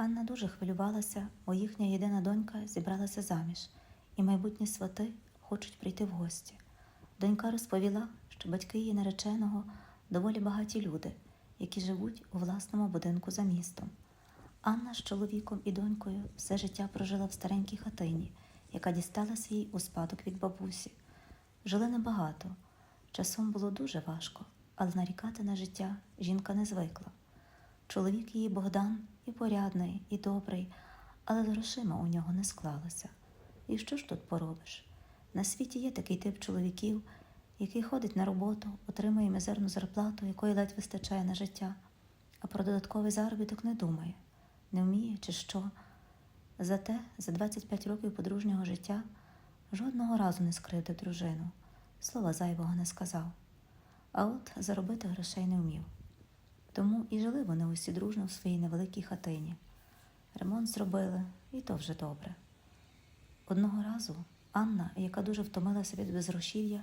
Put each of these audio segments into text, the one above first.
Анна дуже хвилювалася, бо їхня єдина донька зібралася заміж, і майбутні свати хочуть прийти в гості. Донька розповіла, що батьки її нареченого доволі багаті люди, які живуть у власному будинку за містом. Анна з чоловіком і донькою все життя прожила в старенькій хатині, яка дісталася їй у спадок від бабусі. Жили небагато. Часом було дуже важко, але нарікати на життя жінка не звикла. Чоловік її Богдан і порядний, і добрий, але з грошима у нього не склалося. І що ж тут поробиш? На світі є такий тип чоловіків, який ходить на роботу, отримує мізерну зарплату, якої ледь вистачає на життя, а про додатковий заробіток не думає, не вміє чи що. Зате за 25 років подружнього життя жодного разу не скривдив дружину, слова зайвого не сказав. А от заробити грошей не вмів. Тому і жили вони усі дружно в своїй невеликій хатині. Ремонт зробили, і то вже добре. Одного разу Анна, яка дуже втомилася від безгрошів'я,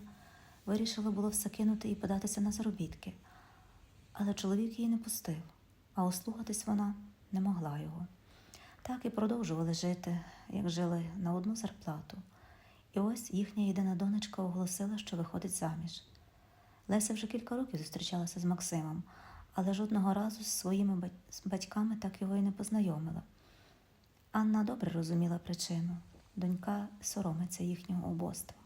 вирішила було все кинути і податися на заробітки, але чоловік її не пустив, а ослухатись вона не могла його. Так і продовжували жити, як жили на одну зарплату. І ось їхня єдина донечка оголосила, що виходить заміж. Леся вже кілька років зустрічалася з Максимом, але жодного разу з своїми батьками так його і не познайомила. Анна добре розуміла причину донька соромиться їхнього убоства.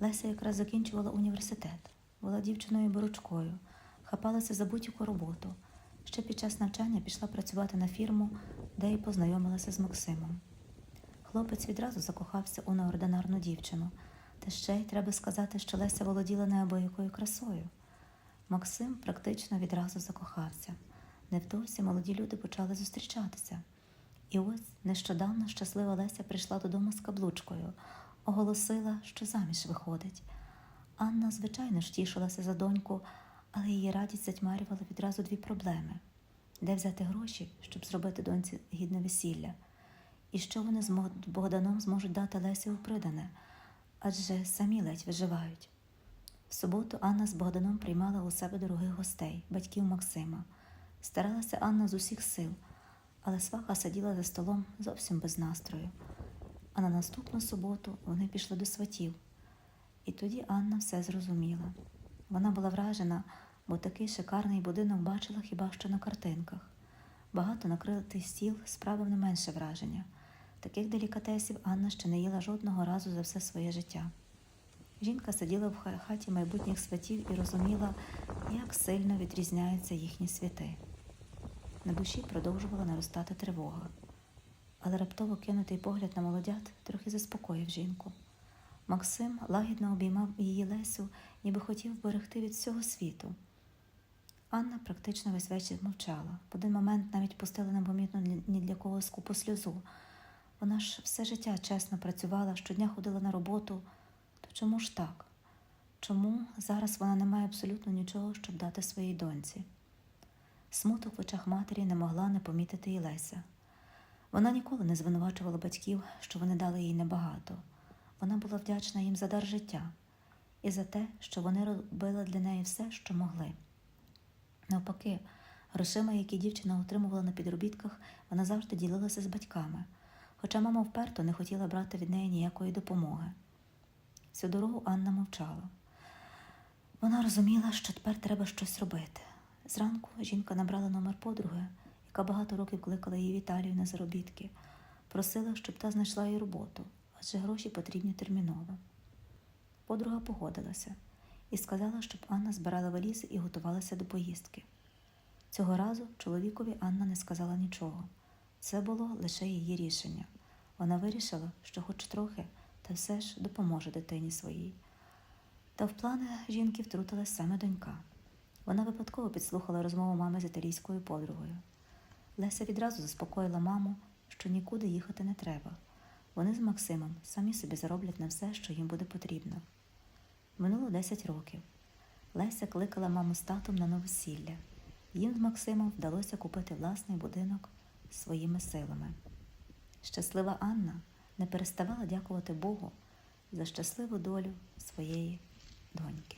Леся якраз закінчувала університет, була дівчиною борочкою, хапалася за будь-яку роботу. Ще під час навчання пішла працювати на фірму, де й познайомилася з Максимом. Хлопець відразу закохався у неординарну дівчину, та ще й треба сказати, що Леся володіла неабиякою красою. Максим практично відразу закохався. Невдовзі молоді люди почали зустрічатися. І ось нещодавно щаслива Леся прийшла додому з каблучкою, оголосила, що заміж виходить. Анна, звичайно ж, тішилася за доньку, але її радість затьмарювала відразу дві проблеми: де взяти гроші, щоб зробити доньці гідне весілля, і що вони з Богданом зможуть дати Лесі у придане, адже самі ледь виживають. В суботу Анна з Богданом приймала у себе дорогих гостей, батьків Максима. Старалася Анна з усіх сил, але сваха сиділа за столом зовсім без настрою. А на наступну суботу вони пішли до сватів. І тоді Анна все зрозуміла. Вона була вражена, бо такий шикарний будинок бачила хіба що на картинках. Багато накритий стіл справив не менше враження. Таких делікатесів Анна ще не їла жодного разу за все своє життя. Жінка сиділа в хаті майбутніх святів і розуміла, як сильно відрізняються їхні святи. На душі продовжувала наростати тривога, але раптово кинутий погляд на молодят трохи заспокоїв жінку. Максим лагідно обіймав її Лесю, ніби хотів берегти від всього світу. Анна практично весь вечір мовчала. В один момент навіть пустила непомітно ні- для кого скупу сльозу. Вона ж все життя чесно працювала, щодня ходила на роботу. Чому ж так? Чому зараз вона не має абсолютно нічого, щоб дати своїй доньці? Смуток в очах матері не могла не помітити і Леся. Вона ніколи не звинувачувала батьків, що вони дали їй небагато. Вона була вдячна їм за дар життя і за те, що вони робили для неї все, що могли. Навпаки, грошима, які дівчина отримувала на підробітках, вона завжди ділилася з батьками, хоча мама вперто не хотіла брати від неї ніякої допомоги. Всю дорогу Анна мовчала. Вона розуміла, що тепер треба щось робити. Зранку жінка набрала номер подруги, яка багато років кликала її в Італію на заробітки, просила, щоб та знайшла їй роботу, адже гроші потрібні терміново. Подруга погодилася і сказала, щоб Анна збирала валізи і готувалася до поїздки. Цього разу чоловікові Анна не сказала нічого. Це було лише її рішення. Вона вирішила, що хоч трохи, та все ж допоможе дитині своїй. Та в плани жінки втрутилась саме донька. Вона випадково підслухала розмову мами з італійською подругою. Леся відразу заспокоїла маму, що нікуди їхати не треба. Вони з Максимом самі собі зароблять на все, що їм буде потрібно. Минуло 10 років. Леся кликала маму з татом на новосілля. Їм з Максимом вдалося купити власний будинок своїми силами. Щаслива Анна не переставала дякувати Богу за щасливу долю своєї доньки.